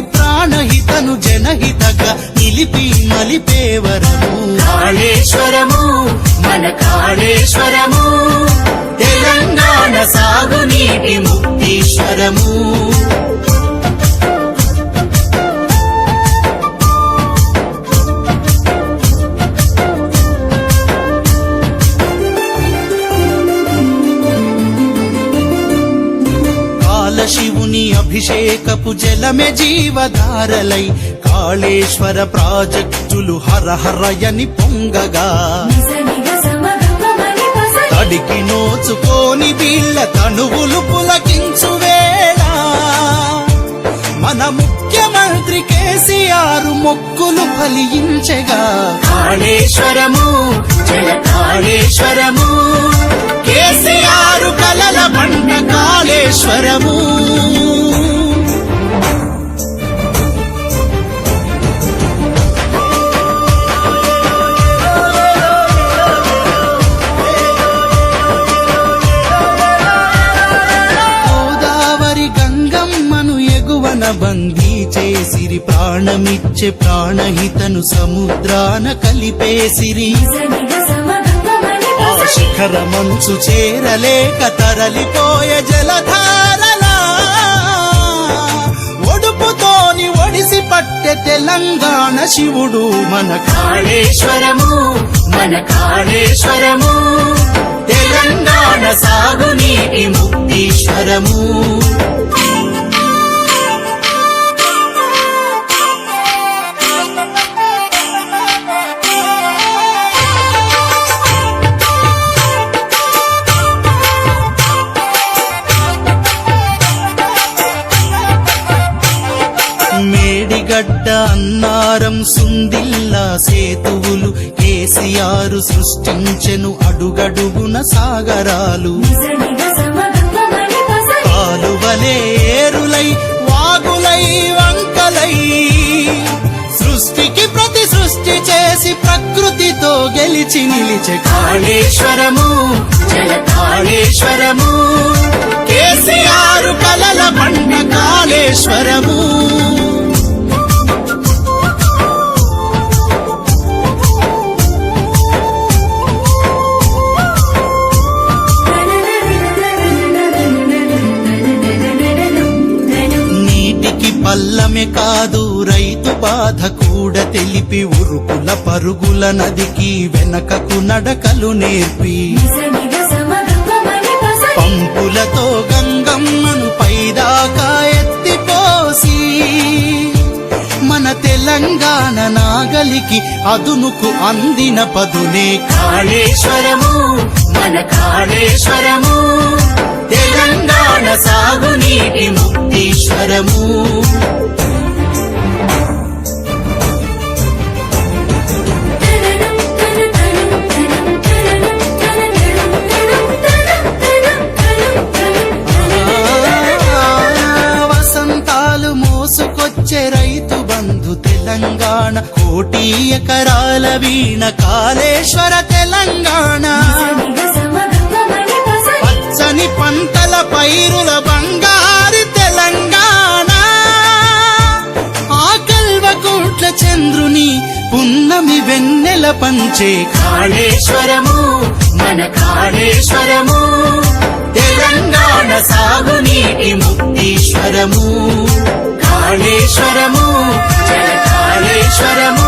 ప్రాణహితను జనహితగా నిలిపి మలిపేవరము. కాళేశ్వరము మన కాళేశ్వరము. తెలంగాణ సాగునీటి ముక్తీశ్వరము. కాలశివుని అభిషేకపు జలమే జీవధారలై కాళేశ్వర ప్రాజెక్టులు హరహరయని పొంగగా. వాడికి నోచుకోని వీళ్ళ తనువులు పులకించు వేళ మన ముఖ్యమంత్రి కేసీఆర్ మొక్కులు ఫలించగా. కాళేశ్వరము జయ కాళేశ్వరము. కేసీఆర్ కలల పంట కాళేశ్వరము. బందీ చేసిరి ప్రాణమిచ్చే ప్రాణహితను సముద్రాన కలిపేసిరి. ఆ శిఖర మంచు చేరలేక తరలిపోయే జలధారలా. ఒడుపుతోని ఒడిసి పట్టె తెలంగాణ శివుడు మన కాళేశ్వరము మన కాళేశ్వరము. తెలంగాణ సాగునీటి ముక్తీశ్వరము. మేడిగడ్డ అన్నారం సుందిల్లా సేతువులు కేసీఆర్ సృష్టించెను అడుగడుగున సాగరాలు. కాలువలే ఏరులై వాగులై వంకలై. సృష్టికి ప్రతి సృష్టి చేసి ప్రకృతితో గెలిచి నిలిచే కాళేశ్వరము జల కాళేశ్వరము కేసీఆర్ కలల పంట కాళేశ్వరము. పల్లమే కాదు రైతు బాధ కూడా తెలిపి ఉరుకుల పరుగుల నదికి వెనకకు నడకలు నేర్పి. పంపులతో గంగమ్మను పైదాకా ఎత్తిపోసి మన తెలంగాణ నాగలికి అదునుకు అందిన పదునే కాళేశ్వరము మన కాళేశ్వరము. తెలంగాణ సాగునీటి ముక్తీశ్వరము. తెలంగాణ కోటి ఎకరాల వీణ కాళేశ్వర తెలంగాణ. పచ్చని పంటల పైరుల బంగారు తెలంగాణ. ఆకల్వ కోట్ల చంద్రుని పున్నమి వెన్నెల పంచే కాళేశ్వరము మన కాళేశ్వరము. తెలంగాణ సాగునీటి ముక్తీశ్వరము కాళేశ్వరము. జల కాళేశ్వరము